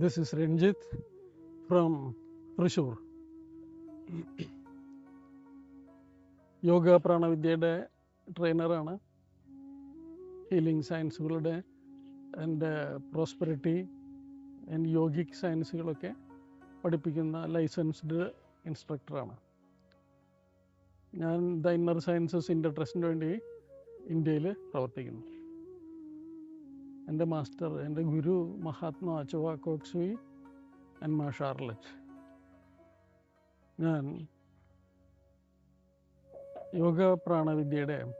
This is Ranjith from Thrissur yoga പ്രാണവിദ്യയുടെ ട്രെയിനറാണ് healing സയൻസുകളുടെ and prosperity and yogic സയൻസുകളൊക്കെ പഠിപ്പിക്കുന്ന ലൈസൻസ്ഡ് ഇൻസ്ട്രക്ടറാണ് ഞാൻ ദ ഇന്നർ സയൻസസ് ഇന്റർ ട്രസ്റ്റിന് വേണ്ടി ഇന്ത്യയിൽ പ്രവർത്തിക്കുന്നു. എന്റെ മാസ്റ്റർ എന്റെ ഗുരു മഹാത്മാ ചൊവ്വ കോക്സുയി ആൻഡ് മാ ഷാർലറ്റ് ഞാൻ യോഗ പ്രാണവിദ്യയുടെ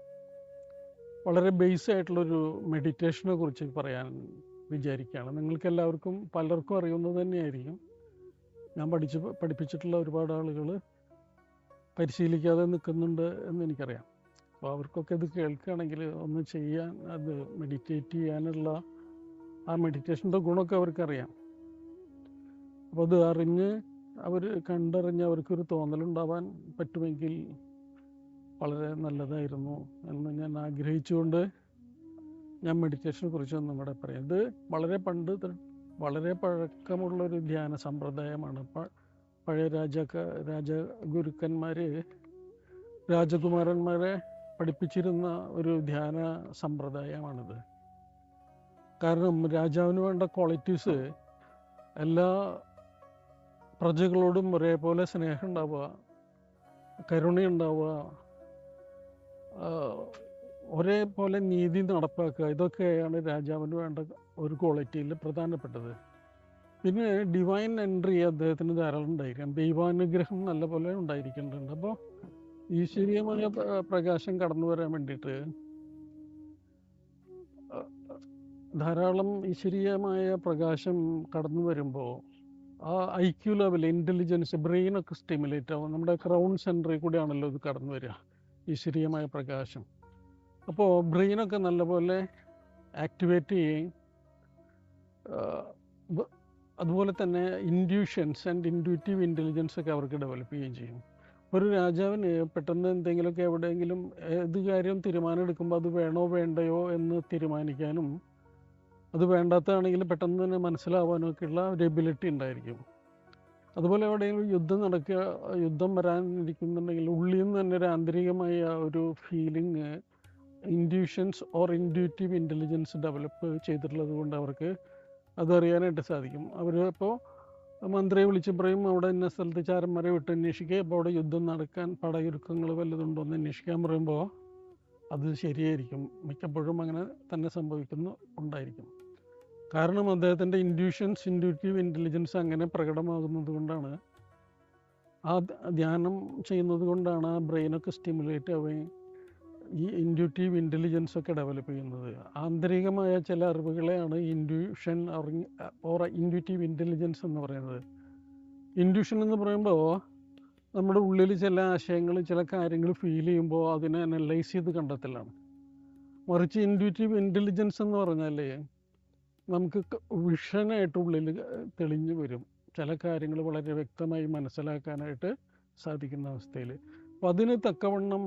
വളരെ ബേസ് ആയിട്ടുള്ളൊരു മെഡിറ്റേഷനെ കുറിച്ച് പറയാൻ വിചാരിക്കുകയാണ്. നിങ്ങൾക്ക് എല്ലാവർക്കും പലർക്കും അറിയുന്നത് തന്നെയായിരിക്കും. ഞാൻ പഠിച്ച് പഠിപ്പിച്ചിട്ടുള്ള ഒരുപാട് ആളുകൾ പരിശീലിക്കാതെ നിൽക്കുന്നുണ്ട് എന്ന് എനിക്കറിയാം. അപ്പോൾ അവർക്കൊക്കെ ഇത് കേൾക്കുകയാണെങ്കിൽ ഒന്ന് ചെയ്യാൻ അത് മെഡിറ്റേറ്റ് ചെയ്യാനുള്ള ആ മെഡിറ്റേഷന്റെ ഗുണമൊക്കെ അവർക്കറിയാം. അപ്പോൾ അത് അറിഞ്ഞ് അവർ കണ്ടറിഞ്ഞ് അവർക്കൊരു തോന്നലുണ്ടാവാൻ പറ്റുമെങ്കിൽ വളരെ നല്ലതായിരുന്നു എന്ന് ഞാൻ ആഗ്രഹിച്ചുകൊണ്ട് ഞാൻ മെഡിറ്റേഷനെ കുറിച്ച് ഒന്നും കൂടെ പറയാം. ഇത് വളരെ പണ്ട് വളരെ പഴക്കമുള്ളൊരു ധ്യാന സമ്പ്രദായമാണ്. പഴയ രാജാക്ക രാജഗുരുക്കന്മാർ രാജകുമാരന്മാരെ പഠിപ്പിച്ചിരുന്ന ഒരു ധ്യാന സമ്പ്രദായമാണിത്. കാരണം രാജാവിന് വേണ്ട ക്വാളിറ്റീസ് എല്ലാ പ്രജകളോടും ഒരേപോലെ സ്നേഹം ഉണ്ടാവുക കരുണയുണ്ടാവുക ഒരേപോലെ നീതി നടപ്പാക്കുക ഇതൊക്കെയാണ് രാജാവിന് വേണ്ട ഒരു ക്വാളിറ്റിയിൽ പ്രധാനപ്പെട്ടത്. പിന്നെ ഡിവൈൻ എൻട്രി അദ്ദേഹത്തിന് ധാരാളം ഉണ്ടായിരിക്കണം ദൈവാനുഗ്രഹം നല്ലപോലെ ഉണ്ടായിരിക്കുന്നുണ്ട് അപ്പോൾ ഈശ്വരീയമായ പ്രകാശം കടന്നു വരാൻ വേണ്ടിയിട്ട് ധാരാളം ഈശ്വരീയമായ പ്രകാശം കടന്നു വരുമ്പോൾ ആ ഐ ക്യു ലെവൽ ഇന്റലിജൻസ് ബ്രെയിനൊക്കെ സ്റ്റിമുലേറ്റ് ആവും. നമ്മുടെ ക്രൗൺ സെന്ററിൽ കൂടിയാണല്ലോ ഇത് കടന്നു വരിക ഈശ്വരീയമായ പ്രകാശം. അപ്പോൾ ബ്രെയിനൊക്കെ നല്ലപോലെ ആക്ടിവേറ്റ് ചെയ്യുകയും അതുപോലെ തന്നെ ഇൻഡ്യൂഷൻസ് ആൻഡ് ഇൻഡ്യൂറ്റീവ് ഇന്റലിജൻസ് ഒക്കെ അവർക്ക് ഡെവലപ്പ് ചെയ്യുകയും ചെയ്യും. ഒരു രാജാവിന് പെട്ടെന്ന് എന്തെങ്കിലുമൊക്കെ എവിടെയെങ്കിലും ഏത് കാര്യം തീരുമാനം എടുക്കുമ്പോൾ അത് വേണോ വേണ്ടയോ എന്ന് തീരുമാനിക്കാനും അത് വേണ്ടാത്തതാണെങ്കിൽ പെട്ടെന്ന് തന്നെ മനസ്സിലാവാനും ഒക്കെയുള്ള ഒരു എബിലിറ്റി ഉണ്ടായിരിക്കും. അതുപോലെ എവിടെയെങ്കിലും യുദ്ധം നടക്കുക യുദ്ധം വരാനിരിക്കുന്നുണ്ടെങ്കിൽ ഉള്ളിൽ നിന്ന് തന്നെ ഒരു ആന്തരികമായ ഒരു feeling intuitions or intuitive intelligence develop ചെയ്തിട്ടുള്ളത് കൊണ്ട് അവർക്ക് അതറിയാനായിട്ട് സാധിക്കും. അവർ ഇപ്പോൾ മന്ത്രിയെ വിളിച്ച് പറയും അവിടെ ഇന്ന സ്ഥലത്ത് ചാരന്മാരെ വിട്ട് അന്വേഷിക്കുക അപ്പോൾ അവിടെ യുദ്ധം നടക്കാൻ പടയൊരുക്കങ്ങൾ വല്ലതുണ്ടോ എന്ന് അന്വേഷിക്കാൻ പറയുമ്പോൾ അത് ശരിയായിരിക്കും. മിക്കപ്പോഴും അങ്ങനെ തന്നെ സംഭവിക്കുന്നു ഉണ്ടായിരിക്കും. കാരണം അദ്ദേഹത്തിന്റെ ഇൻഡ്യൂഷൻസ് ഇൻഡ്യൂറ്റീവ് ഇന്റലിജൻസ് അങ്ങനെ പ്രകടമാകുന്നത് കൊണ്ടാണ്. ആ ധ്യാനം ചെയ്യുന്നത് കൊണ്ടാണ് ആ ബ്രെയിനൊക്കെ സ്റ്റിമുലേറ്റ് ആവുകയും ഈ ഇൻഡ്യൂട്ടീവ് ഇന്റലിജൻസ് ഒക്കെ ഡെവലപ്പ് ചെയ്യുന്നത്. ആന്തരികമായ ചില അറിവുകളെയാണ് ഇൻഡ്യൂഷൻ ഓർ ഇൻഡ്യൂറ്റീവ് ഇന്റലിജൻസ് എന്ന് പറയുന്നത്. ഇൻഡ്യൂഷൻ എന്ന് പറയുമ്പോൾ നമ്മുടെ ഉള്ളിൽ ചില ആശയങ്ങൾ ചില കാര്യങ്ങൾ ഫീൽ ചെയ്യുമ്പോൾ അതിനെ അനലൈസ് ചെയ്ത് കണ്ടെത്തലാണ്. മറിച്ച് ഇൻഡ്യൂറ്റീവ് ഇന്റലിജൻസ് എന്ന് പറഞ്ഞാൽ നമുക്ക് വിഷനായിട്ട് ഉള്ളിൽ തെളിഞ്ഞു വരും. ചില കാര്യങ്ങൾ വളരെ വ്യക്തമായി മനസ്സിലാക്കാനായിട്ട് സാധിക്കുന്ന അവസ്ഥയിൽ അപ്പം അതിന് തക്കവണ്ണം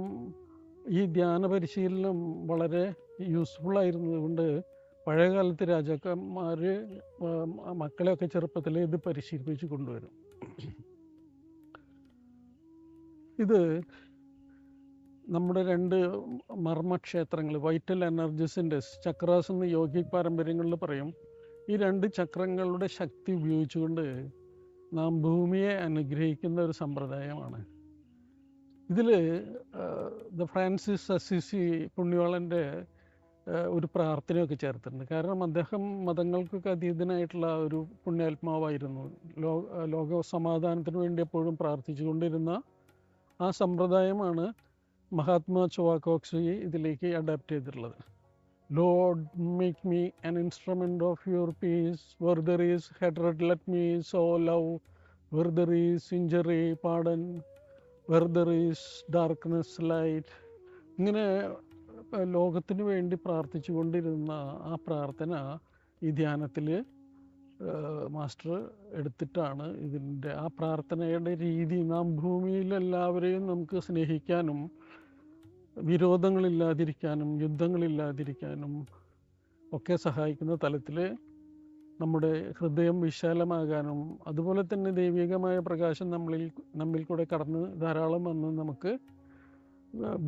ഈ ധ്യാന പരിശീലനം വളരെ യൂസ്ഫുൾ ആയിരുന്നതുകൊണ്ട് പഴയകാലത്ത് പഴയ കാലത്ത് രാജാക്കന്മാർ മക്കളെയൊക്കെ ചെറുപ്പത്തിൽ ഇത് പരിശീലിപ്പിച്ച് കൊണ്ടുവരും. ഇത് നമ്മുടെ രണ്ട് മർമ്മക്ഷേത്രങ്ങൾ വൈറ്റൽ എനർജീസിന്റെ ചക്രാസ് എന്ന് യോഗിക് പാരമ്പര്യങ്ങളിൽ പറയും ഈ രണ്ട് ചക്രങ്ങളുടെ ശക്തി ഉപയോഗിച്ചുകൊണ്ട് നാം ഭൂമിയെ അനുഗ്രഹിക്കുന്ന ഒരു സമ്പ്രദായമാണ്. ഇതിൽ ദ ഫ്രാൻസിസ് അസിസി പുണ്യവാളന്റെ ഒരു പ്രാർത്ഥനയൊക്കെ ചേർത്തിട്ടുണ്ട്. കാരണം അദ്ദേഹം മതങ്ങൾക്കൊക്കെ അതീതനായിട്ടുള്ള ഒരു പുണ്യാത്മാവായിരുന്നു. ലോക ലോക സമാധാനത്തിന് വേണ്ടി എപ്പോഴും പ്രാർത്ഥിച്ചുകൊണ്ടിരുന്ന ആ സമ്പ്രദായമാണ് മഹാത്മാ ചൊവാക്കോക്സുയി ഇതിലേക്ക് അഡാപ്റ്റ് ചെയ്തിട്ടുള്ളത്. Lord make me an instrument of your peace where is hatred let me sow love where is injury pardon where there is darkness light. ഇങ്ങനെ ലോകത്തിന് വേണ്ടി പ്രാർത്ഥിച്ചു കൊണ്ടിരുന്ന ആ പ്രാർത്ഥന ഈ ധ്യാനത്തിൽ മാസ്റ്റർ എടുത്തിട്ടാണ് ഇതിന്റെ ആ പ്രാർത്ഥനയുടെ രീതി നാം ഭൂമിയിൽ എല്ലാവരെയും നമുക്ക് സ്നേഹിക്കാനും വിരോധങ്ങളില്ലാതിരിക്കാനും യുദ്ധങ്ങളില്ലാതിരിക്കാനും ഒക്കെ സഹായിക്കുന്ന തലത്തിൽ നമ്മുടെ ഹൃദയം വിശാലമാകാനും അതുപോലെ തന്നെ ദൈവികമായ പ്രകാശം നമ്മളിൽ നമ്മിൽ കൂടെ കടന്ന് ധാരാളം വന്ന് നമുക്ക്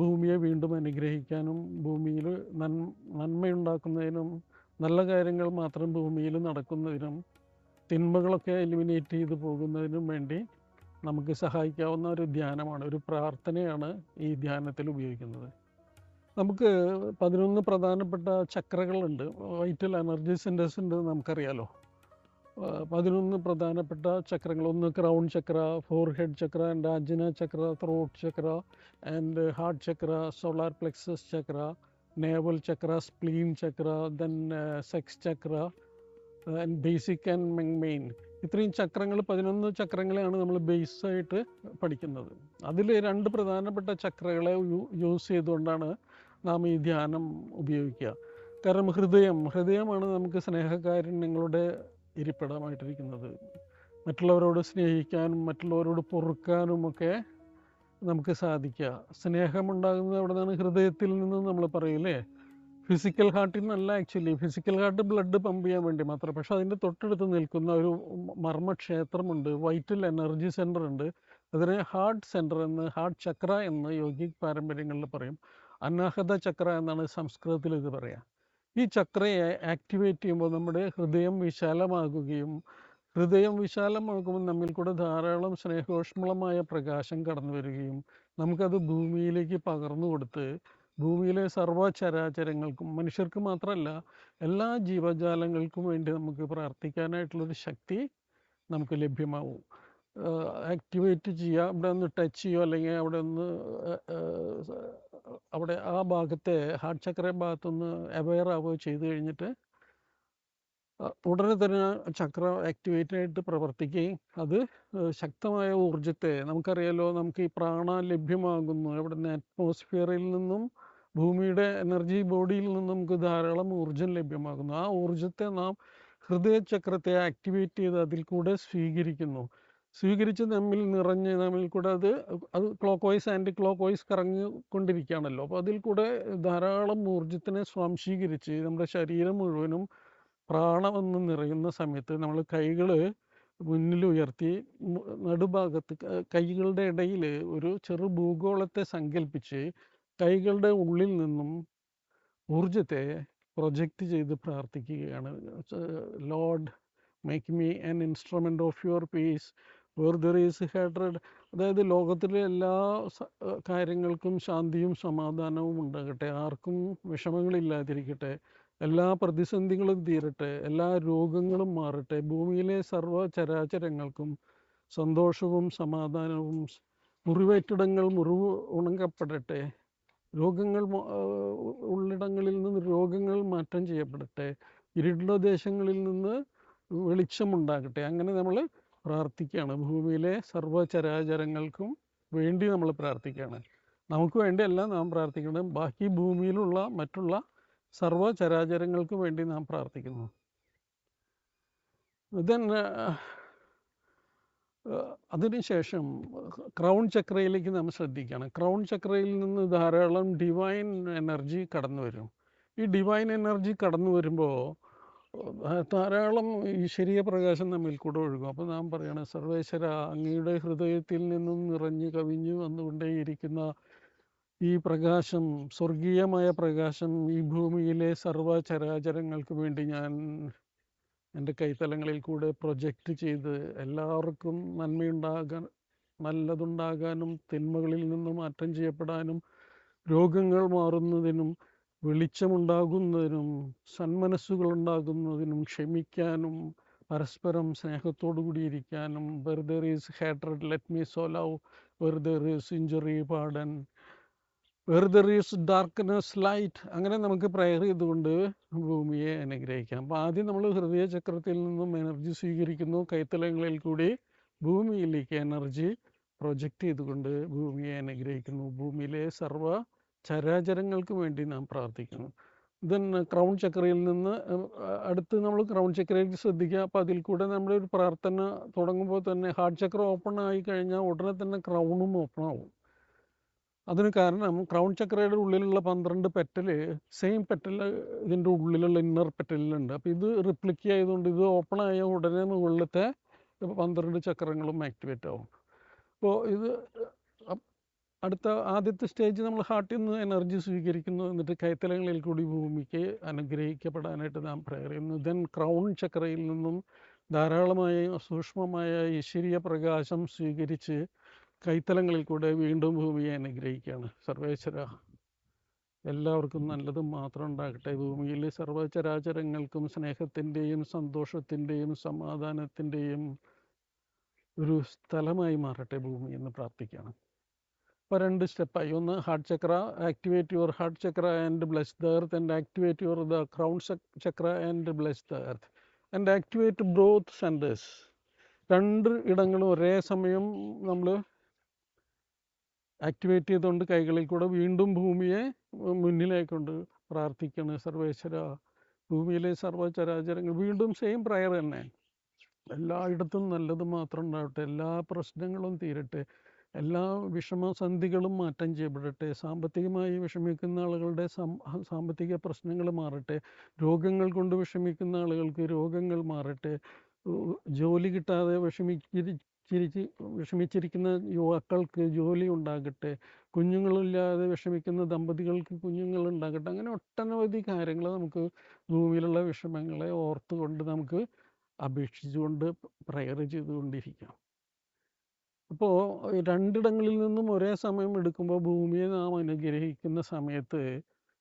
ഭൂമിയെ വീണ്ടും അനുഗ്രഹിക്കാനും ഭൂമിയിൽ നൻ നന്മയുണ്ടാക്കുന്നതിനും നല്ല കാര്യങ്ങൾ മാത്രം ഭൂമിയിൽ നടക്കുന്നതിനും തിന്മകളൊക്കെ എലിമിനേറ്റ് ചെയ്തു പോകുന്നതിനും വേണ്ടി നമുക്ക് സഹായിക്കാവുന്ന ഒരു ധ്യാനമാണ് ഒരു പ്രാർത്ഥനയാണ് ഈ ധ്യാനത്തിൽ ഉപയോഗിക്കുന്നത്. നമുക്ക് പതിനൊന്ന് പ്രധാനപ്പെട്ട ചക്രകളുണ്ട്. വൈറ്റൽ എനർജി സെന്റേഴ്സ് ഉണ്ട് നമുക്കറിയാലോ. പതിനൊന്ന് പ്രധാനപ്പെട്ട ചക്രങ്ങൾ. ഒന്ന് crown chakra forehead chakra and ajna chakra throat chakra and heart chakra solar plexus chakra navel chakra spleen chakra then sex chakra and basic and main ഇത്രയും ചക്രങ്ങൾ പതിനൊന്ന് ചക്രങ്ങളെയാണ് നമ്മൾ ബേസായിട്ട് പഠിക്കുന്നത്. അതിൽ രണ്ട് പ്രധാനപ്പെട്ട ചക്രകളെ യൂസ് ചെയ്തുകൊണ്ടാണ് നാം ഈ ധ്യാനം ഉപയോഗിക്കുക. കാരണം ഹൃദയം ഹൃദയമാണ് നമുക്ക് സ്നേഹകാരുണ്യങ്ങളുടെ ഇരിപ്പിടമായിട്ടിരിക്കുന്നത്. മറ്റുള്ളവരോട് സ്നേഹിക്കാനും മറ്റുള്ളവരോട് പൊറുക്കാനും ഒക്കെ നമുക്ക് സാധിക്കുക. സ്നേഹമുണ്ടാകുന്നത് അവിടെ നിന്നാണ് ഹൃദയത്തിൽ നിന്ന് നമ്മൾ പറയില്ലേ? ഫിസിക്കൽ ഹാർട്ടിൽ നിന്നല്ല actually physical heart blood pump ചെയ്യാൻ വേണ്ടി മാത്രം. പക്ഷെ അതിന്റെ തൊട്ടടുത്ത് നിൽക്കുന്ന ഒരു മർമ്മക്ഷേത്രമുണ്ട്. വൈറ്റൽ എനർജി സെന്റർ ഉണ്ട്. അതിനെ ഹാർട്ട് സെന്റർ എന്ന് ഹാർട്ട് ചക്ര എന്ന് യോഗിക് പാരമ്പര്യങ്ങളിൽ പറയും. അനാഹത ചക്ര എന്നാണ് സംസ്കൃതത്തിൽ ഇത് പറയുക ഈ ചക്രയെ ആക്ടിവേറ്റ് ചെയ്യുമ്പോൾ നമ്മുടെ ഹൃദയം വിശാലമാകുകയും ഹൃദയം വിശാലമാകുമ്പോൾ നമ്മിൽ കൂടെ ധാരാളം സ്നേഹോഷ്മളമായ പ്രകാശം കടന്നു വരികയും നമുക്കത് ഭൂമിയിലേക്ക് പകർന്നു കൊടുത്ത് ഭൂമിയിലെ സർവചരാചരങ്ങൾക്കും മനുഷ്യർക്ക് മാത്രമല്ല എല്ലാ ജീവജാലങ്ങൾക്കും വേണ്ടി നമുക്ക് പ്രാർത്ഥിക്കാനായിട്ടുള്ളൊരു ശക്തി നമുക്ക് ലഭ്യമാവും. ആക്ടിവേറ്റ് ചെയ്യുക അവിടെ ഒന്ന് ടച്ച് ചെയ്യുക അല്ലെങ്കിൽ അവിടെ ഒന്ന് അവിടെ ആ ഭാഗത്തെ ഹാർട്ട് ചക്ര ഭാഗത്തൊന്ന് അവെയർ ആവുകയോ ചെയ്ത് കഴിഞ്ഞിട്ട് ഉടനെ തന്നെ ചക്ര ആക്ടിവേറ്റ് ആയിട്ട് പ്രവർത്തിക്കുകയും അത് ശക്തമായ ഊർജത്തെ നമുക്കറിയാലോ നമുക്ക് ഈ പ്രാണ ലഭ്യമാകുന്നു. എവിടെ നിന്ന് അറ്റ്മോസ്ഫിയറിൽ നിന്നും ഭൂമിയുടെ എനർജി ബോഡിയിൽ നിന്നും നമുക്ക് ധാരാളം ഊർജം ലഭ്യമാകുന്നു. ആ ഊർജത്തെ നാം ഹൃദയ ചക്രത്തെ ആക്ടിവേറ്റ് ചെയ്ത് അതിൽ കൂടെ സ്വീകരിക്കുന്നു. സ്വീകരിച്ച് തമ്മിൽ നിറഞ്ഞ് തമ്മിൽ കൂടെ അത് അത് clockwise anticlockwise കറങ്ങി കറങ്ങിക്കൊണ്ടിരിക്കുകയാണല്ലോ. അപ്പോൾ അതിൽ കൂടെ ധാരാളം ഊർജത്തിനെ സ്വാംശീകരിച്ച് നമ്മുടെ ശരീരം മുഴുവനും പ്രാണമെന്ന് നിറയുന്ന സമയത്ത് നമ്മൾ കൈകൾ മുന്നിൽ ഉയർത്തി നടുഭാഗത്ത് കൈകളുടെ ഇടയിൽ ഒരു ചെറു ഭൂഗോളത്തെ സങ്കല്പിച്ച് കൈകളുടെ ഉള്ളിൽ നിന്നും ഊർജത്തെ പ്രൊജക്റ്റ് ചെയ്ത് പ്രാർത്ഥിക്കുകയാണ്. Lord make me an instrument of your peace. Where there അതായത് ലോകത്തിലെ എല്ലാ കാര്യങ്ങൾക്കും ശാന്തിയും സമാധാനവും ഉണ്ടാകട്ടെ ആർക്കും വിഷമങ്ങളില്ലാതിരിക്കട്ടെ എല്ലാ പ്രതിസന്ധികളും തീരട്ടെ എല്ലാ രോഗങ്ങളും മാറട്ടെ ഭൂമിയിലെ സർവ ചരാചരങ്ങൾക്കും സന്തോഷവും സമാധാനവും മുറിവേറ്റിടങ്ങൾ മുറിവ് ഉണങ്ങപ്പെടട്ടെ രോഗങ്ങൾ ഉള്ളിടങ്ങളിൽ നിന്ന് രോഗങ്ങൾ മാറ്റം ചെയ്യപ്പെടട്ടെ ഇരുട്ടുള്ള ദേശങ്ങളിൽ നിന്ന് വെളിച്ചമുണ്ടാകട്ടെ അങ്ങനെ നമ്മൾ പ്രാർത്ഥിക്കുകയാണ്. ഭൂമിയിലെ സർവചരാചരങ്ങൾക്കും വേണ്ടി നമ്മൾ പ്രാർത്ഥിക്കുകയാണ്. നമുക്ക് വേണ്ടിയല്ല നാം പ്രാർത്ഥിക്കുന്നത്. ബാക്കി ഭൂമിയിലുള്ള മറ്റുള്ള സർവചരാചരങ്ങൾക്ക് വേണ്ടി നാം പ്രാർത്ഥിക്കുന്നു. ദെൻ അതിനുശേഷം ക്രൗൺ ചക്രയിലേക്ക് നാം ശ്രദ്ധിക്കുകയാണ്. ക്രൗൺ ചക്രയിൽ നിന്ന് ധാരാളം ഡിവൈൻ എനർജി കടന്നു വരും ഈ ഡിവൈൻ എനർജി കടന്നു വരുമ്പോൾ ധാരാളം ഈശ്വരീയ പ്രകാശം നമ്മിൽ കൂടെ ഒഴുകും. അപ്പോൾ നാം പറയണം സർവേശ്വര അങ്ങയുടെ ഹൃദയത്തിൽ നിന്നും നിറഞ്ഞു കവിഞ്ഞു വന്നുകൊണ്ടേയിരിക്കുന്ന ഈ പ്രകാശം സ്വർഗീയമായ പ്രകാശം ഈ ഭൂമിയിലെ സർവ ചരാചരങ്ങൾക്ക് വേണ്ടി ഞാൻ എന്റെ കൈത്തലങ്ങളിൽ കൂടെ പ്രൊജക്റ്റ് ചെയ്ത് എല്ലാവർക്കും നന്മയുണ്ടാകാൻ നല്ലതുണ്ടാകാനും തിന്മകളിൽ നിന്നും മാറ്റം ചെയ്യപ്പെടാനും രോഗങ്ങൾ മാറുന്നതിനും വെളിച്ചമുണ്ടാകുന്നതിനും സന്മനസ്സുകൾ ഉണ്ടാകുന്നതിനും ക്ഷമിക്കാനും പരസ്പരം സ്നേഹത്തോടു കൂടിയിരിക്കാനും where there is hatred let me sow love where there is injury pardon where there is darkness light അങ്ങനെ നമുക്ക് പ്രയർ ചെയ്തുകൊണ്ട് ഭൂമിയെ അനുഗ്രഹിക്കാം. അപ്പോൾ ആദ്യം നമ്മൾ ഹൃദയചക്രത്തിൽ നിന്നും എനർജി സ്വീകരിക്കുന്നു. കൈത്തലങ്ങളിൽ കൂടി ഭൂമിയിലേക്ക് എനർജി പ്രൊജക്റ്റ് ചെയ്തുകൊണ്ട് ഭൂമിയെ അനുഗ്രഹിക്കുന്നു. ഭൂമിയിലെ സർവ ചരാചരങ്ങൾക്ക് വേണ്ടി നാം പ്രാർത്ഥിക്കുന്നു. ദെൻ ക്രൗൺ ചക്രയിൽ നിന്ന് അടുത്ത് നമ്മൾ ക്രൗൺ ചക്രയിൽ ശ്രദ്ധിക്കുക. അപ്പോൾ അതിൽ കൂടെ നമ്മുടെ ഒരു പ്രാർത്ഥന തുടങ്ങുമ്പോൾ തന്നെ ഹാർട്ട് ചക്ര ഓപ്പൺ ആയി കഴിഞ്ഞാൽ ഉടനെ തന്നെ ക്രൗണും ഓപ്പൺ ആവും. അതിന് കാരണം ക്രൗൺ ചക്രയുടെ ഉള്ളിലുള്ള പന്ത്രണ്ട് പെറ്റൽ സെയിം പെറ്റൽ ഇതിന്റെ ഉള്ളിലുള്ള ഇന്നർ പെറ്റലിലുണ്ട്. അപ്പോൾ ഇത് റിപ്ലിക്ക് ചെയ്തുകൊണ്ട് ഇത് ഓപ്പൺ ആയ ഉടനെ മുകളിലത്തെ പന്ത്രണ്ട് ചക്രങ്ങളും ആക്ടിവേറ്റ് ആവും. അപ്പോൾ ഇത് അടുത്ത ആദ്യത്തെ സ്റ്റേജ് നമ്മൾ ഹാർട്ടിൽ നിന്ന് എനർജി സ്വീകരിക്കുന്നു എന്നിട്ട് കൈത്തലങ്ങളിൽ കൂടി ഭൂമിക്ക് അനുഗ്രഹിക്കപ്പെടാനായിട്ട് നാം പ്രയർ ചെയ്യുന്നു ദെൻ ക്രൗൺ ചക്രയിൽ നിന്നും ധാരാളമായ സൂക്ഷ്മമായ ഈശ്വരീയ പ്രകാശം സ്വീകരിച്ച് കൈത്തലങ്ങളിൽ കൂടെ വീണ്ടും ഭൂമിയെ അനുഗ്രഹിക്കുകയാണ്. സർവേശ്വര എല്ലാവർക്കും നല്ലത് മാത്രം ഉണ്ടാകട്ടെ. ഭൂമിയിൽ സർവചരാചരങ്ങൾക്കും സ്നേഹത്തിന്റെയും സന്തോഷത്തിന്റെയും സമാധാനത്തിന്റെയും ഒരു സ്ഥലമായി മാറട്ടെ ഭൂമി എന്ന് പ്രാർത്ഥിക്കുകയാണ്. ഇപ്പോൾ രണ്ട് സ്റ്റെപ്പായി. ഒന്ന് heart chakra activate your heart chakra and bless the earth and activate your the crown chakra and bless the earth. And activate both centres രണ്ട് ഇടങ്ങളും ഒരേ സമയം നമ്മൾ ആക്ടിവേറ്റ് ചെയ്തുകൊണ്ട് കൈകളിൽ കൂടെ വീണ്ടും ഭൂമിയെ മുന്നിലേക്കൊണ്ട് പ്രാർത്ഥിക്കണം. സർവേശ്വര ഭൂമിയിലെ സർവചരാചരങ്ങൾ വീണ്ടും സെയിം പ്രയർ തന്നെ. എല്ലായിടത്തും നല്ലത് മാത്രം ഉണ്ടാവട്ടെ. എല്ലാ പ്രശ്നങ്ങളും തീരട്ടെ. എല്ലാ വിഷമസന്ധികളും മാറ്റം ചെയ്യപ്പെടട്ടെ. സാമ്പത്തികമായി വിഷമിക്കുന്ന ആളുകളുടെ സാമ്പത്തിക പ്രശ്നങ്ങൾ മാറട്ടെ. രോഗങ്ങൾ കൊണ്ട് വിഷമിക്കുന്ന ആളുകൾക്ക് രോഗങ്ങൾ മാറട്ടെ. ജോലി കിട്ടാതെ വിഷമിച്ചിരി വിഷമിച്ചിരിക്കുന്ന യുവാക്കൾക്ക് ജോലി ഉണ്ടാകട്ടെ. കുഞ്ഞുങ്ങളില്ലാതെ വിഷമിക്കുന്ന ദമ്പതികൾക്ക് കുഞ്ഞുങ്ങൾ ഉണ്ടാകട്ടെ. അങ്ങനെ ഒട്ടനവധി കാര്യങ്ങൾ നമുക്ക് ഭൂമിയിലുള്ള വിഷമങ്ങളെ ഓർത്തുകൊണ്ട് നമുക്ക് അപേക്ഷിച്ചുകൊണ്ട് പ്രയർ ചെയ്തുകൊണ്ടിരിക്കാം. അപ്പോൾ രണ്ടിടങ്ങളിൽ നിന്നും ഒരേ സമയം എടുക്കുമ്പോൾ ഭൂമിയെ നാം അനുഗ്രഹിക്കുന്ന സമയത്ത്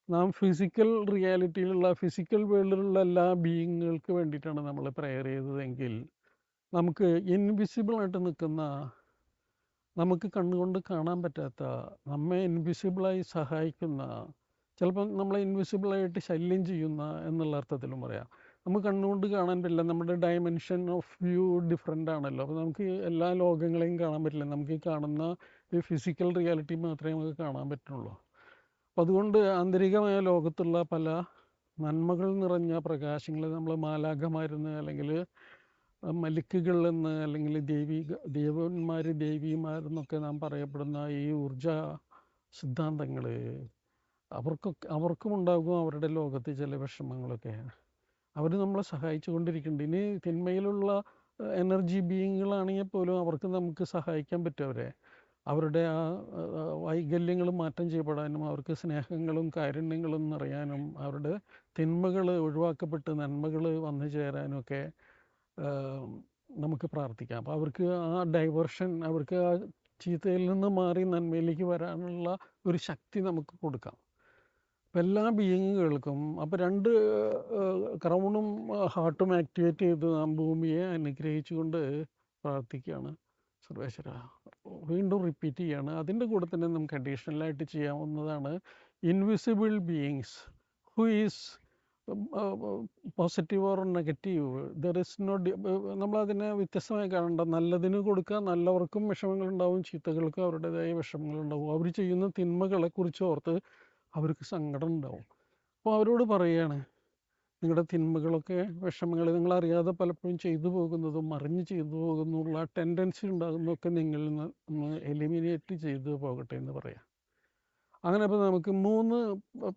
നാം ഫിസിക്കൽ റിയാലിറ്റിയിലുള്ള ഫിസിക്കൽ വേൾഡിലുള്ള എല്ലാ ബീയിങ്ങുകൾക്ക് വേണ്ടിയിട്ടാണ് നമ്മൾ പ്രയർ ചെയ്തതെങ്കിൽ നമുക്ക് ഇൻവിസിബിളായിട്ട് നിൽക്കുന്ന നമുക്ക് കണ്ണുകൊണ്ട് കാണാൻ പറ്റാത്ത നമ്മെ ഇൻവിസിബിളായി സഹായിക്കുന്ന ചിലപ്പം നമ്മളെ ഇൻവിസിബിളായിട്ട് ശല്യം ചെയ്യുന്ന എന്നുള്ള അർത്ഥത്തിലും പറയാം. നമുക്ക് കണ്ണുകൊണ്ട് കാണാൻ പറ്റില്ല. നമ്മുടെ ഡയമെൻഷൻ ഓഫ് വ്യൂ ഡിഫറെന്റ് ആണല്ലോ. അപ്പോൾ നമുക്ക് എല്ലാ ലോകങ്ങളെയും കാണാൻ പറ്റില്ല. നമുക്ക് ഈ കാണുന്ന ഈ ഫിസിക്കൽ റിയാലിറ്റി മാത്രമേ നമുക്ക് കാണാൻ പറ്റുള്ളൂ. അപ്പോൾ അതുകൊണ്ട് ആന്തരികമായ ലോകത്തുള്ള പല നന്മകൾ നിറഞ്ഞ പ്രകാശങ്ങളെ നമ്മൾ മാലാഖമാരെന്ന് അല്ലെങ്കിൽ മലിക്കുകൾ എന്ന് അല്ലെങ്കിൽ ദേവി ദേവന്മാർ ദേവിമാരെന്നൊക്കെ നാം പറയപ്പെടുന്ന ഈ ഊർജ സിദ്ധാന്തങ്ങൾ അവർക്കൊക്കെ അവർക്കും ഉണ്ടാകും അവരുടെ ലോകത്ത് ചില വിഷമങ്ങളൊക്കെ. അവർ നമ്മളെ സഹായിച്ചു കൊണ്ടിരിക്കുന്നുണ്ട് ഇനി തിന്മയിലുള്ള എനർജി ബീയിങ്ങുകളാണെങ്കിൽ പോലും അവർക്ക് നമുക്ക് സഹായിക്കാൻ പറ്റും അവരെ. അവരുടെ ആ വൈകല്യങ്ങൾ മാറ്റം ചെയ്യപ്പെടാനും അവർക്ക് സ്നേഹങ്ങളും കാരുണ്യങ്ങളും നിറയാനും അവരുടെ തിന്മകൾ ഒഴിവാക്കപ്പെട്ട് നന്മകൾ വന്നു ചേരാനും ഒക്കെ നമുക്ക് പ്രാർത്ഥിക്കാം. അപ്പോൾ അവർക്ക് ആ ഡൈവേർഷൻ അവർക്ക് ആ ചീത്തയിൽ നിന്ന് മാറി നന്മയിലേക്ക് വരാനുള്ള ഒരു ശക്തി നമുക്ക് കൊടുക്കാം. എല്ലാ ബീയിങ്ങുകൾക്കും അപ്പോൾ രണ്ട് ക്രൗണും ഹാർട്ടും ആക്ടിവേറ്റ് ചെയ്ത് നാം ഭൂമിയെ അനുഗ്രഹിച്ചുകൊണ്ട് പ്രാർത്ഥിക്കുകയാണ് സർവേശ്വര. വീണ്ടും റിപ്പീറ്റ് ചെയ്യാണ് അതിന്റെ കൂടെ തന്നെ നമുക്ക് അഡീഷണലായിട്ട് ചെയ്യാവുന്നതാണ് invisible beings. Who is positive or negative? There is no നമ്മളതിനെ വ്യത്യസ്തമായി കാണണ്ട. നല്ലതിന് കൊടുക്കുക നല്ലവർക്കും വിഷമങ്ങളുണ്ടാവും ചീത്തകൾക്കും അവരുടേതായ വിഷമങ്ങളുണ്ടാവും അവർ ചെയ്യുന്ന തിന്മകളെ കുറിച്ച് ഓർത്ത് അവർക്ക് സങ്കടം ഉണ്ടാവും. അപ്പോൾ അവരോട് പറയുകയാണ് നിങ്ങളുടെ തിന്മകളൊക്കെ വിഷമങ്ങൾ നിങ്ങളറിയാതെ പലപ്പോഴും ചെയ്തു പോകുന്നതും മറിഞ്ഞ് ചെയ്തു പോകുന്നുള്ള ടെൻഡൻസി ഉണ്ടാകുന്നതൊക്കെ നിങ്ങളിൽ നിന്ന് എലിമിനേറ്റ് ചെയ്തു പോകട്ടെ എന്ന് പറയാം. അങ്ങനെ അപ്പോൾ നമുക്ക് മൂന്ന്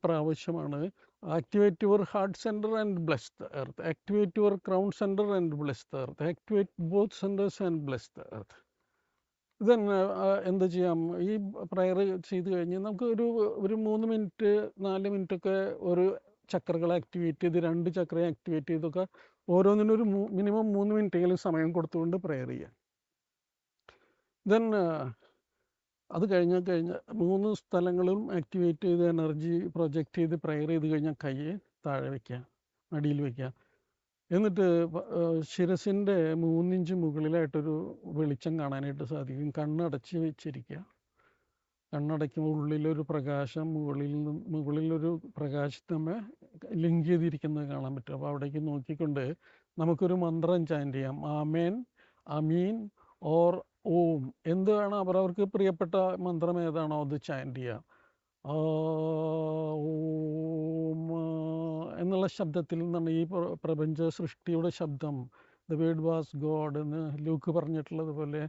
പ്രാവശ്യമാണ് activate your heart centre and bless the earth activate your crown centre and bless the earth activate both centres and bless the earth ഇതൻ എന്ത് ചെയ്യാം? ഈ പ്രയർ ചെയ്ത് കഴിഞ്ഞ് നമുക്ക് ഒരു ഒരു മൂന്ന് മിനിറ്റ് നാല് മിനിറ്റ് ഒക്കെ ഒരു ചക്രകൾ ആക്ടിവേറ്റ് ചെയ്ത് രണ്ട് ചക്രയെ ആക്ടിവേറ്റ് ചെയ്തൊക്കെ ഓരോന്നിനും ഒരു മിനിമം മൂന്ന് മിനിറ്റെങ്കിലും സമയം കൊടുത്തുകൊണ്ട് പ്രയർ ചെയ്യാം. ദെൻ അത് കഴിഞ്ഞാൽ കഴിഞ്ഞ മൂന്ന് സ്ഥലങ്ങളും ആക്ടിവേറ്റ് ചെയ്ത് എനർജി പ്രൊജക്റ്റ് ചെയ്ത് പ്രയർ ചെയ്ത് കഴിഞ്ഞാൽ കൈ താഴെ വയ്ക്കുക മടിയിൽ വയ്ക്കുക എന്നിട്ട് ശിരസിന്റെ മൂന്നിഞ്ച് മുകളിലായിട്ടൊരു വെളിച്ചം കാണാനായിട്ട് സാധിക്കും. കണ്ണടച്ച് വെച്ചിരിക്കുക കണ്ണടയ്ക്കുമ്പോൾ ഉള്ളിലൊരു പ്രകാശം മുകളിൽ നിന്ന് മുകളിലൊരു പ്രകാശത്തമ്മ ലിങ്ക് ചെയ്തിരിക്കുന്നത് കാണാൻ പറ്റും. അപ്പോൾ അവിടേക്ക് നോക്കിക്കൊണ്ട് നമുക്കൊരു മന്ത്രം ചാന്റ് ചെയ്യാം. ആമേൻ അമീൻ ഓർ ഓം. എന്ത് വേണം അവരവർക്ക് പ്രിയപ്പെട്ട മന്ത്രം ഏതാണോ അത് ചാന്റ് ചെയ്യുക ഓം എന്നുള്ള ശബ്ദത്തിൽ നിന്നാണ് ഈ പ്രപഞ്ച സൃഷ്ടിയുടെ ശബ്ദം. ദ വേഡ് വാസ് ഗോഡ് എന്ന് ലൂക്ക് പറഞ്ഞിട്ടുള്ളത് പോലെ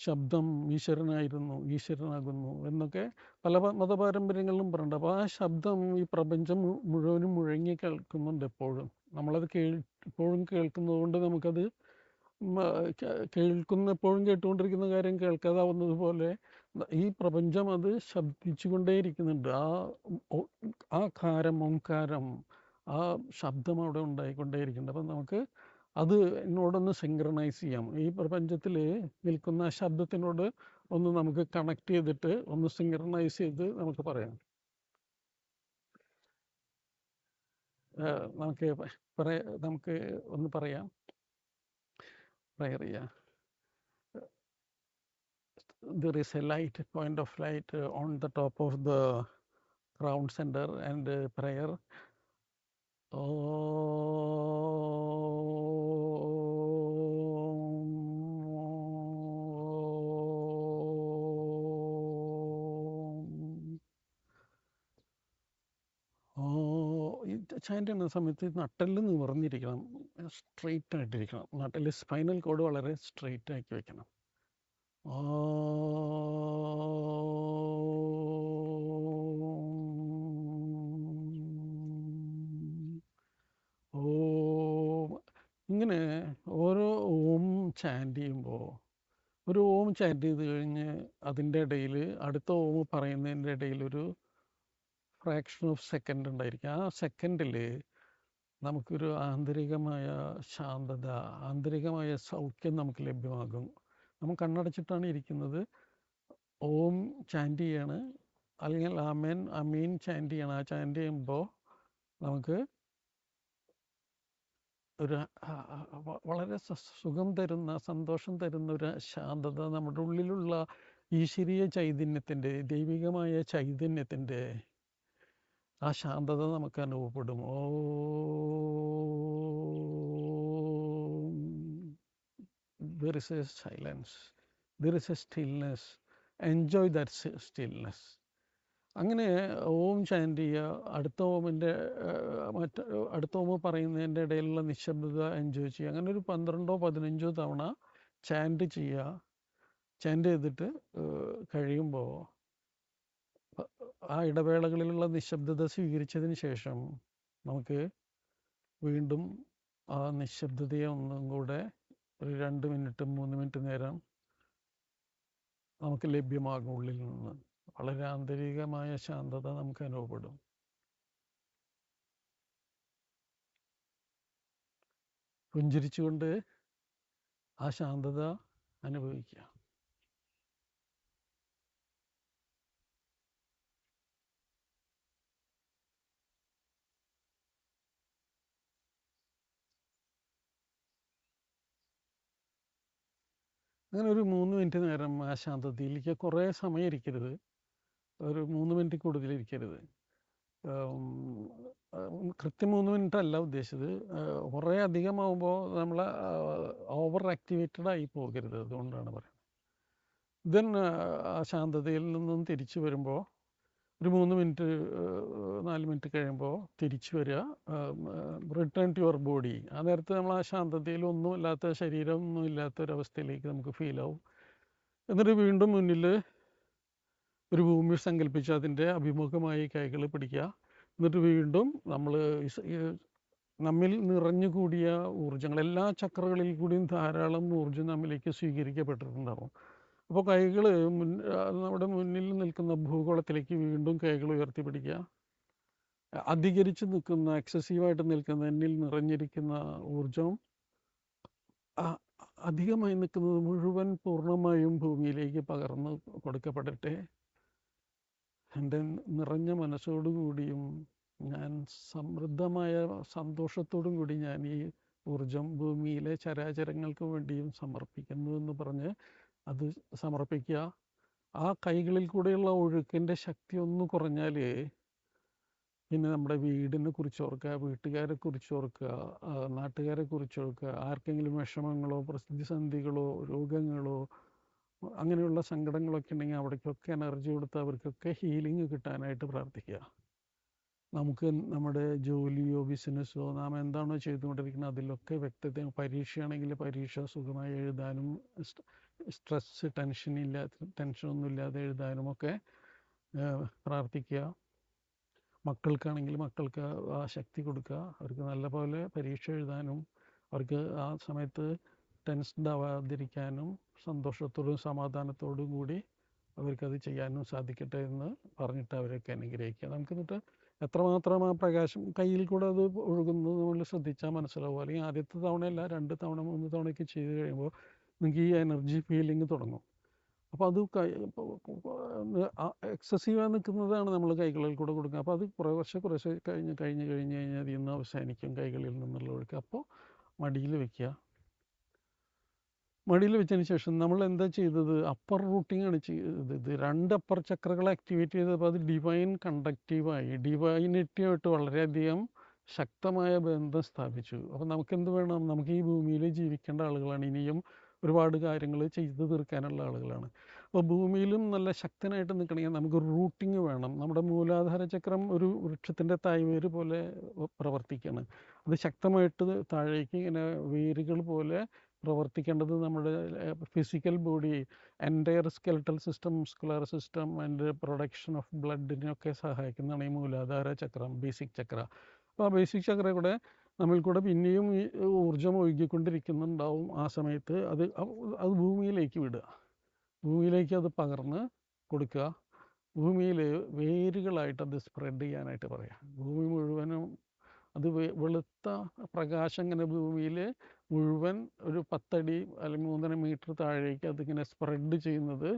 ശബ്ദം ഈശ്വരനായിരുന്നു ഈശ്വരനാകുന്നു എന്നൊക്കെ പല മതപാരമ്പര്യങ്ങളിലും പറയുന്നുണ്ട് അപ്പോൾ ആ ശബ്ദം ഈ പ്രപഞ്ചം മുഴുവനും മുഴങ്ങി കേൾക്കുന്നുണ്ട് എപ്പോഴും. നമ്മളത് കേൾ ഇപ്പോഴും കേൾക്കുന്നത് കൊണ്ട് നമുക്കത് കേൾക്കുന്ന എപ്പോഴും കേട്ടുകൊണ്ടിരിക്കുന്ന കാര്യം കേൾക്കാതാവുന്നത് പോലെ ഈ പ്രപഞ്ചം അത് ശബ്ദിച്ചുകൊണ്ടേയിരിക്കുന്നുണ്ട്. ആ ആ കാരം ഓംകാരം ആ ശബ്ദം അവിടെ ഉണ്ടായിക്കൊണ്ടേയിരിക്കുന്നുണ്ട്. അപ്പം നമുക്ക് അത് എന്നോടൊന്ന് സിങ്ക്രണൈസ് ചെയ്യാം. ഈ പ്രപഞ്ചത്തിൽ നിൽക്കുന്ന ശബ്ദത്തിനോട് ഒന്ന് നമുക്ക് കണക്ട് ചെയ്തിട്ട് ഒന്ന് സിങ്ക്രണൈസ് ചെയ്ത് നമുക്ക് പറയാം. നമുക്ക് നമുക്ക് ഒന്ന് പറയാം. പ്രയർ ചെയ്യാം there is a light point of light on the top of the crown and uh, prayer. Chant ചെയ്യുന്ന സമയത്ത് നട്ടെല്ല് നിവർന്നിരിക്കണം സ്ട്രെയിറ്റ് ആയിട്ടിരിക്കണം നട്ടെല്ല് സ്പൈനൽ കോഡ് വളരെ സ്ട്രെയിറ്റ് ആക്കി വെക്കണം ഓം. ഓം ഇങ്ങനെ ഓരോ ഓം ചാന്റ് ചെയ്യുമ്പോൾ ഒരു ഓം ചാന്റ് ചെയ്ത് കഴിഞ്ഞ് അതിന്റെ ഇടയിൽ അടുത്ത ഓം പറയുന്നതിന്റെ ഇടയിൽ ഒരു ഫ്രാക്ഷൻ ഓഫ് സെക്കൻഡ് ഉണ്ടായിരിക്കും. ആ സെക്കൻഡിൽ നമുക്കൊരു ആന്തരികമായ ശാന്തത ആന്തരികമായ സൗഖ്യം നമുക്ക് ലഭ്യമാകും. നമ്മൾ കണ്ണടച്ചിട്ടാണ് ഇരിക്കുന്നത്. ഓം ചാന്റ് ചെയ്യാണ്. അല്ലെങ്കിൽ ആമേൻ അമീൻ ചാന്റ് ചെയ്യണം. ആ ചാന്റ് ചെയ്യുമ്പോൾ നമുക്ക് ഒരു വളരെ സുഖം തരുന്ന സന്തോഷം തരുന്ന ഒരു ശാന്തത നമ്മുടെ ഉള്ളിലുള്ള ഈശ്വരീയ ചൈതന്യത്തിന്റെ ദൈവികമായ ചൈതന്യത്തിന്റെ ആ ശാന്തത നമുക്ക് അനുഭവപ്പെടും. ഓ there is a silence there is a stillness enjoy that stillness അങ്ങനെ ഓം ചാന്റ് ചെയ്യുക അടുത്ത ഓമിന്റെ മറ്റ് അടുത്ത ഓമ് പറയുന്നതിന്റെ ഇടയിലുള്ള നിശബ്ദത എൻജോയ് ചെയ്യുക. അങ്ങനെ ഒരു പന്ത്രണ്ടോ പതിനഞ്ചോ തവണ ചാന്റ് ചെയ്യുക. ചാന്റ് ചെയ്തിട്ട് കഴിയുമ്പോൾ ആ ഇടവേളകളിലുള്ള നിശബ്ദത സ്വീകരിച്ചതിന് ശേഷം നമുക്ക് വീണ്ടും ആ നിശബ്ദതയെ ഒന്നും കൂടെ ഒരു രണ്ട് മിനിറ്റ് മൂന്ന് മിനിറ്റ് നേരം നമുക്ക് ലഭ്യമാകും ഉള്ളിൽ നിന്ന്. വളരെ ആന്തരികമായ ശാന്തത നമുക്ക് അനുഭവപ്പെടും. പുഞ്ചിരിച്ചുകൊണ്ട് ആ ശാന്തത അനുഭവിക്കുക. അങ്ങനെ ഒരു മൂന്ന് മിനിറ്റ് നേരം ആ ശാന്തതയിലേക്ക് കുറേ സമയം ഇരിക്കരുത് ഒരു മൂന്ന് മിനിറ്റ് കൂടുതൽ ഇരിക്കരുത്. കൃത്യം മൂന്ന് മിനിറ്റ് അല്ല ഉദ്ദേശിച്ചത്. കുറേ അധികമാകുമ്പോൾ നമ്മൾ ഓവർ ആക്ടിവേറ്റഡ് ആയി പോകരുത് അതുകൊണ്ടാണ് പറയുന്നത്. ദെൻ ശാന്തതയിൽ നിന്നും തിരിച്ചു വരുമ്പോൾ ഒരു മൂന്ന് മിനിറ്റ് നാല് മിനിറ്റ് കഴിയുമ്പോൾ തിരിച്ചു വരിക. റിട്ടേൺ ടു യുവർ ബോഡി ആ നേരത്തെ നമ്മൾ ആ ശാന്തതയിൽ ഒന്നും ഇല്ലാത്ത ശരീരം ഒന്നും ഇല്ലാത്ത ഒരവസ്ഥയിലേക്ക് നമുക്ക് ഫീൽ ആവും. എന്നിട്ട് വീണ്ടും മുന്നിൽ ഒരു ഭൂമി സങ്കല്പിച്ച് അതിന്റെ അഭിമുഖമായി കൈകൾ പിടിക്കുക. എന്നിട്ട് വീണ്ടും നമ്മൾ നമ്മിൽ നിറഞ്ഞുകൂടിയ ഊർജങ്ങൾ എല്ലാ ചക്രകളിൽ കൂടിയും ധാരാളം ഊർജം നമ്മിലേക്ക് സ്വീകരിക്കപ്പെട്ടിട്ടുണ്ടാവും. അപ്പോൾ കൈകൾ നമ്മുടെ മുന്നിൽ നിൽക്കുന്ന ഭൂഗോളത്തിലേക്ക് വീണ്ടും കൈകൾ ഉയർത്തി പിടിക്കുക അധികരിച്ച് നിൽക്കുന്ന എക്സസീവായിട്ട് നിൽക്കുന്ന എന്നിൽ നിറഞ്ഞിരിക്കുന്ന ഊർജം അധികമായി നിൽക്കുന്നത് മുഴുവൻ പൂർണമായും ഭൂമിയിലേക്ക് പകർന്നു കൊടുക്കപ്പെടട്ടെ. എന്റെ നിറഞ്ഞ മനസ്സോടുകൂടിയും ഞാൻ സമൃദ്ധമായ സന്തോഷത്തോടും കൂടി ഞാൻ ഈ ഊർജം ഭൂമിയിലെ ചരാചരങ്ങൾക്ക് വേണ്ടിയും സമർപ്പിക്കുന്നു എന്ന് പറഞ്ഞ് അത് സമർപ്പിക്കുക. ആ കൈകളിൽ കൂടെയുള്ള ഒഴുക്കിന്റെ ശക്തി ഒന്ന് കുറഞ്ഞാൽ പിന്നെ നമ്മുടെ വീടിനെ കുറിച്ച് ഓർക്കുക വീട്ടുകാരെ കുറിച്ച് ഓർക്കുക നാട്ടുകാരെ കുറിച്ച് ഓർക്കുക. ആർക്കെങ്കിലും വിഷമങ്ങളോ പ്രതിസന്ധികളോ രോഗങ്ങളോ അങ്ങനെയുള്ള സങ്കടങ്ങളൊക്കെ ഉണ്ടെങ്കിൽ അവിടേക്കൊക്കെ എനർജി കൊടുത്ത് അവർക്കൊക്കെ ഹീലിംഗ് കിട്ടാനായിട്ട് പ്രാർത്ഥിക്കുക. നമുക്ക് നമ്മുടെ ജോലിയോ ബിസിനസ്സോ നാം എന്താണോ ചെയ്തുകൊണ്ടിരിക്കുന്നത് അതിലൊക്കെ വ്യക്തത പരീക്ഷയാണെങ്കിൽ പരീക്ഷ സുഖമായി എഴുതാനും സ്ട്രെസ് ടെൻഷൻ ഇല്ലാത്ത ടെൻഷനൊന്നും ഇല്ലാതെ എഴുതാനും ഒക്കെ പ്രാർത്ഥിക്കുക. മക്കൾക്കാണെങ്കിൽ മക്കൾക്ക് ആ ശക്തി കൊടുക്കുക. അവർക്ക് നല്ലപോലെ പരീക്ഷ എഴുതാനും അവർക്ക് ആ സമയത്ത് ടെൻസ്ഡ് ആവാതിരിക്കാനും സന്തോഷത്തോടും സമാധാനത്തോടും കൂടി അവർക്കത് ചെയ്യാനും സാധിക്കട്ടെ എന്ന് പറഞ്ഞിട്ട് അവരൊക്കെ അനുഗ്രഹിക്കുക. നമുക്ക് എന്നിട്ട് എത്രമാത്രം ആ പ്രകാശം കയ്യിൽ കൂടെ അത് ഒഴുകുന്നത് നമ്മൾ ശ്രദ്ധിച്ചാൽ മനസ്സിലാവും. അല്ലെങ്കിൽ ആദ്യത്തെ തവണയല്ല രണ്ട് തവണ മൂന്ന് തവണയൊക്കെ ചെയ്ത് കഴിയുമ്പോൾ നിങ്ങൾക്ക് ഈ എനർജി ഫീലിംഗ് തുടങ്ങും. അപ്പോൾ അത് എക്സസീവായി നിൽക്കുന്നതാണ് നമ്മൾ കൈകളിൽ കൂടെ കൊടുക്കുക. അപ്പോൾ അത് കുറേശ്ശെ കുറേശ്ശെ കഴിഞ്ഞ് കഴിഞ്ഞ് കഴിഞ്ഞ് കഴിഞ്ഞാൽ അതിൽ അവസാനിക്കും കൈകളിൽ നിന്നുള്ള ഒഴുക്ക് അപ്പോൾ മടിയിൽ വെക്കുക. മടിയിൽ വെച്ചതിന് ശേഷം നമ്മൾ എന്താ ചെയ്തത്? അപ്പർ റൂട്ടിംഗ് ആണ് ചെയ്തത്. രണ്ട് അപ്പർ ചക്രകൾ ആക്ടിവേറ്റ് ചെയ്തപ്പോൾ അത് ഡിവൈൻ കണ്ടക്റ്റീവായി ഡിവൈനിറ്റിയായിട്ട് വളരെയധികം ശക്തമായ ബന്ധം സ്ഥാപിച്ചു. അപ്പോൾ നമുക്ക് എന്ത് വേണം? നമുക്ക് ഈ ഭൂമിയിൽ ജീവിക്കേണ്ട ആളുകളാണ്. ഇനിയും ഒരുപാട് കാര്യങ്ങൾ ചെയ്തു തീർക്കാനുള്ള ആളുകളാണ്. അപ്പോൾ ഭൂമിയിലും നല്ല ശക്തനായിട്ട് നിൽക്കണമെങ്കിൽ നമുക്ക് റൂട്ടിങ് വേണം. നമ്മുടെ മൂലാധാര ചക്രം ഒരു വൃക്ഷത്തിന്റെ തായ്വേര് പോലെ പ്രവർത്തിക്കുകയാണ്. അത് ശക്തമായിട്ട് താഴേക്ക് ഇങ്ങനെ വേരുകൾ പോലെ പ്രവർത്തിക്കേണ്ടത് നമ്മുടെ physical body entire skeletal system muscular system and production of ബ്ലഡിനൊക്കെ സഹായിക്കുന്നതാണ് ഈ മൂലാധാര ചക്രം ബേസിക് ചക്ര. അപ്പോൾ ആ ബേസിക് ചക്ര കൂടെ നമ്മിൽ കൂടെ പിന്നെയും ഊർജം ഒഴുകിക്കൊണ്ടിരിക്കുന്നുണ്ടാവും ആ സമയത്ത് അത് അത് ഭൂമിയിലേക്ക് വിടുക. ഭൂമിയിലേക്ക് അത് പകർന്ന് കൊടുക്കുക. ഭൂമിയിൽ വേരുകളായിട്ട് അത് സ്പ്രെഡ് ചെയ്യാനായിട്ട് പറയാം. ഭൂമി മുഴുവനും അത് വെളുത്ത പ്രകാശം ഇങ്ങനെ ഭൂമിയിൽ മുഴുവൻ ഒരു പത്തടി അല്ലെങ്കിൽ മൂന്നര മീറ്റർ താഴേക്ക് അതിങ്ങനെ സ്പ്രെഡ് ചെയ്യുന്നത്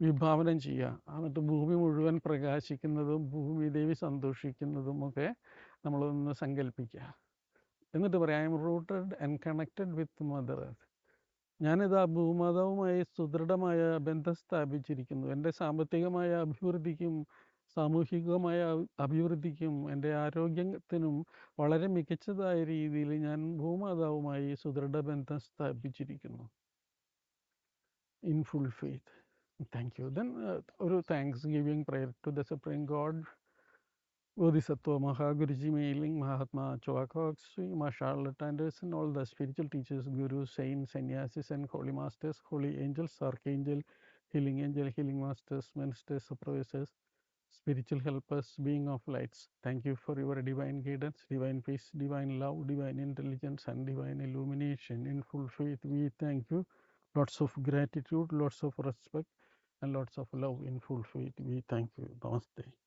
വിഭാവനം ചെയ്യുക. എന്നിട്ട് ഭൂമി മുഴുവൻ പ്രകാശിക്കുന്നതും ഭൂമി ദേവി സന്തോഷിക്കുന്നതും ഒക്കെ നമ്മളൊന്ന് സങ്കല്പിക്കുക എന്നിട്ട് പറയാം I am rooted and connected with mother ഞാനിത് ആ ഭൂമാതാവുമായി സുദൃഢമായ ബന്ധം സ്ഥാപിച്ചിരിക്കുന്നു. എന്റെ സാമ്പത്തികമായ അഭിവൃദ്ധിക്കും സാമൂഹികമായ അഭി- അഭിവൃദ്ധിക്കും എന്റെ ആരോഗ്യത്തിനും വളരെ മികച്ചതായ രീതിയിൽ ഞാൻ ഭൂമാതാവുമായി സുദൃഢ ബന്ധം സ്ഥാപിച്ചിരിക്കുന്നു in full faith thank you then ഒരു thanksgiving prayer to the supreme God Bodhisattva Mahaguruji Mailing, Mahatma Choakokshi, Ma Charlotte Anderson, all the spiritual teachers, gurus, saints, sannyasis, and holy masters, holy angels, archangel, healing angel, healing masters, ministers, supervisors, spiritual helpers, being of lights. Thank you for your divine guidance, divine peace, divine love, divine intelligence, and divine illumination. In full faith, we thank you. Lots of gratitude, lots of respect, and lots of love. In full faith, we thank you. Namaste.